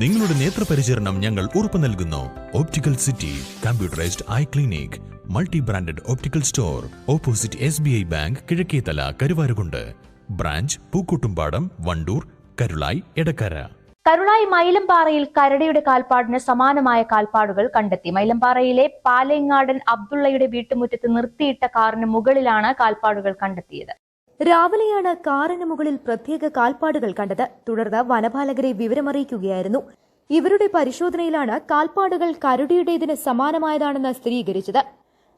നിങ്ങളുടെ നേത്രപരിചരണം ഞങ്ങൾ ഉറപ്പു നൽകുന്നു. Optical city computerised eye clinic multi branded optical store opposite S B I bank Kizhakkethala Karuvarakundu. Branch Pookkottumpadam Wandoor Karulai Edakkara Karulai മൈലമ്പാറയിൽ കരടിയുടെ കാൽപ്പാടിന് സമാനമായ കാൽപ്പാടുകൾ കണ്ടെത്തി. മൈലമ്പാറയിലെ പാലയങ്ങാടൻ അബ്ദുള്ളയുടെ വീട്ടുമുറ്റത്ത് നിർത്തിയിട്ട കാറിന് മുകളിലാണ് കാൽപ്പാടുകൾ കണ്ടെത്തിയത്. രാവിലെയാണ് കാറിന് മുകളിൽ പ്രത്യേക കാൽപ്പാടുകൾ കണ്ടത്. തുടർന്ന് വനപാലകരെ വിവരമറിയിക്കുകയായിരുന്നു. ഇവരുടെ പരിശോധനയിലാണ് കാൽപ്പാടുകൾ കരുടിയുടേതിന് സമാനമായതാണെന്ന് സ്ഥിരീകരിച്ചത്.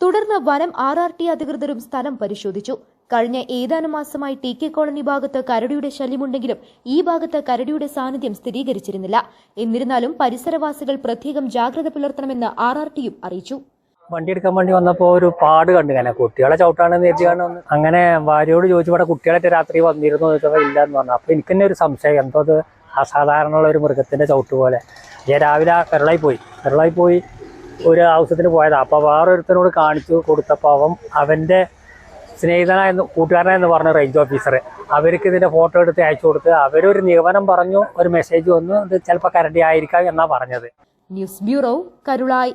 തുടർന്ന് വനം ആർ ആർ ടി അധികൃതരും സ്ഥലം പരിശോധിച്ചു. കഴിഞ്ഞ ഏതാനും മാസമായി ടി കെ കോളനി ഭാഗത്ത് കരടിയുടെ ശല്യമുണ്ടെങ്കിലും ഈ ഭാഗത്ത് കരടിയുടെ സാന്നിധ്യം സ്ഥിരീകരിച്ചിരുന്നില്ല. എന്നിരുന്നാലും പരിസരവാസികൾ പ്രത്യേകം ജാഗ്രത പുലർത്തണമെന്ന് ആർ അറിയിച്ചു. വണ്ടി എടുക്കാൻ വേണ്ടി വന്നപ്പോൾ ഒരു പാട് കണ്ടു കാരണം കുട്ടികളെ ചവിട്ടാണെന്ന് കരുതിയാണ് അങ്ങനെ ഭാര്യയോട് ചോദിച്ചു ഇവിടെ രാത്രി വന്നിരുന്നു? എന്ന് ചോദിച്ചപ്പോൾ ഇല്ല എന്ന് പറഞ്ഞു. അപ്പോൾ എനിക്ക് തന്നെ ഒരു സംശയം എന്തോ അത് അസാധാരണമുള്ള ഒരു മൃഗത്തിന്റെ ചവിട്ട് പോലെ. ഞാൻ രാവിലെ കരളായി പോയി. കരളായി പോയി ഒരു ആവശ്യത്തിന് പോയതാ. അപ്പോൾ വേറൊരുത്തനോട് കാണിച്ചു കൊടുത്തപ്പോൾ അവൻ അവന്റെ സ്നേഹിതനായെന്ന് കൂട്ടുകാരനായെന്ന് പറഞ്ഞ റേഞ്ച് ഓഫീസർ അവർക്ക് ഇതിന്റെ ഫോട്ടോ എടുത്ത് അയച്ചു കൊടുത്ത് അവരൊരു നിഗമനം പറഞ്ഞു ഒരു മെസ്സേജ് വന്നു. ഇത് ചിലപ്പോൾ കരണ്ടി ആയിരിക്കാം എന്നാണ് പറഞ്ഞത്. News bureau Karulai.